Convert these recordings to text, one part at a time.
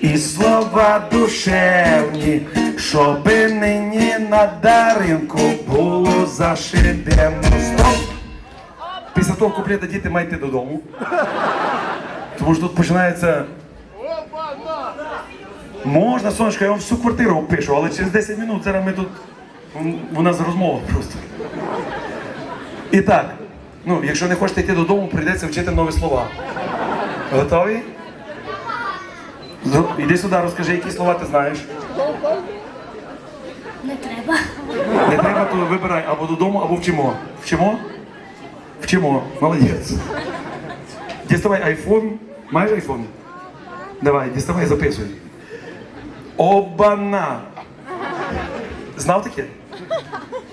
і слова душевні, щоби нині на даринку було зашибено. Стоп! Після того куплета діти йти додому. Тому що тут починається. Можна, сонечко, я вам всю квартиру опишу, але через 10 минут зараз ми тут. У нас розмова просто. І так, ну, якщо не хочете йти додому, прийдеться вчити нові слова. Готові? З- Іди сюди, розкажи, які слова ти знаєш. Не треба. Не треба, то вибирай або додому, або вчимо. Вчимо? Вчимо. Молодець. Діставай айфон. Маєш айфон? Давай, діставай, записуй. Обана. Знав таке?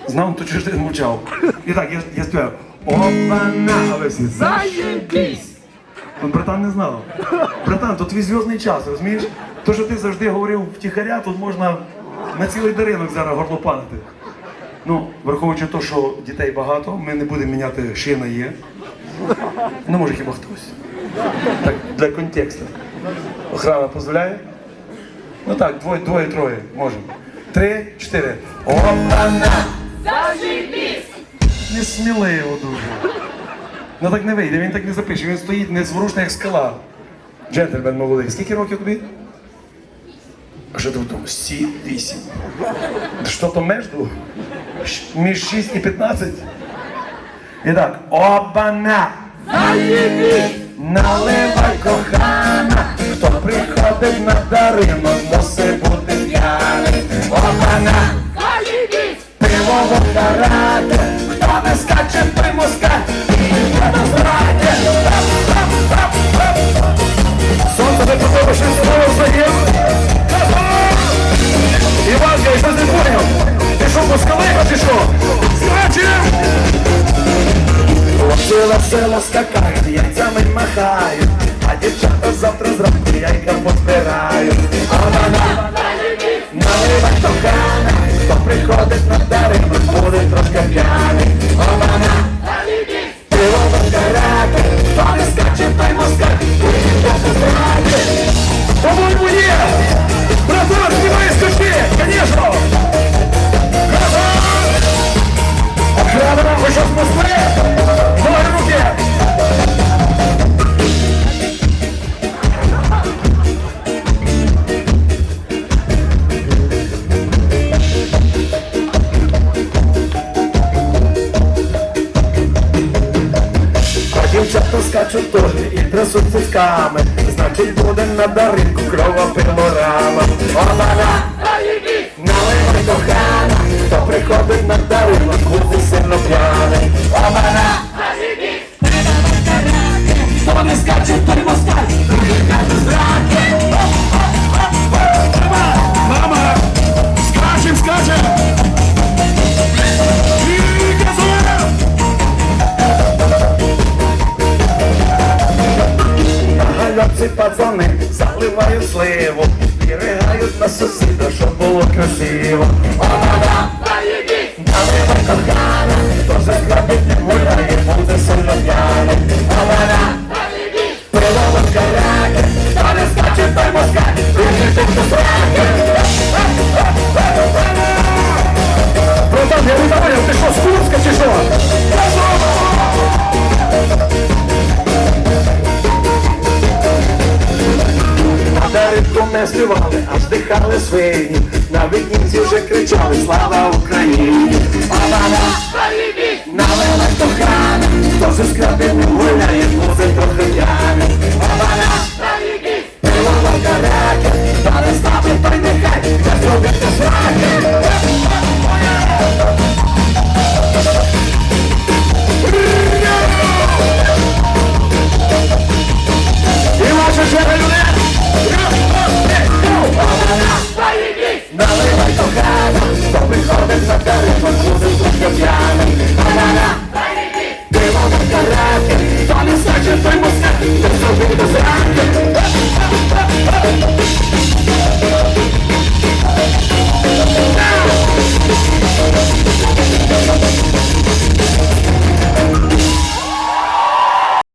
Знав, то чого ж ти мовчав? І так, я, я співаю. Обана. А ви всі заєбісь. Братан не знав. Братан, то твій зв'язний час, розумієш? То, що ти завжди говорив втіхаря, тут можна на цілий даринок зараз горлопанити. Ну, враховуючи те, що дітей багато, ми не будемо міняти шина є. Ну, може хіба хтось. Так, для контексту. Охрана дозволяє? Ну так, двоє, двоє, троє, можемо. Три, чотири. Опана! Несміливо дуже. Ну так не вийде, він так не запише, він стоїть незворушно, як скала. Джентльмен молодий. Скільки років тобі? А що ти в тому? Сі, вісім. Що то между? Між 6 і 15? І так, обана! Наливай кохана, хто приходить на дарину, мусить бути п'яний. Обана! Пиво водарати, Ціла село скакають, яйцями махають, а дівчата завтра зранку яйка позбирають. А вона наливай кохана, скачуть теж і трясуть цицьками Значить буде на даринку кльова пилорама Обана! Наливай кохана, хто приходить Гальопці пацани заливають сливу і ригають на сусіда, щоб було красиво. Обана! Наливай кохана, хто не гуляє, буде сильно п'яний. Не скаче. Братан, я не понял, ти що, з Курська чи що? Ми співали, аж дихали свині. На вікінці вже кричали Слава Україні! Обана! Наливай кохана, хто зі скрабиним гуляє,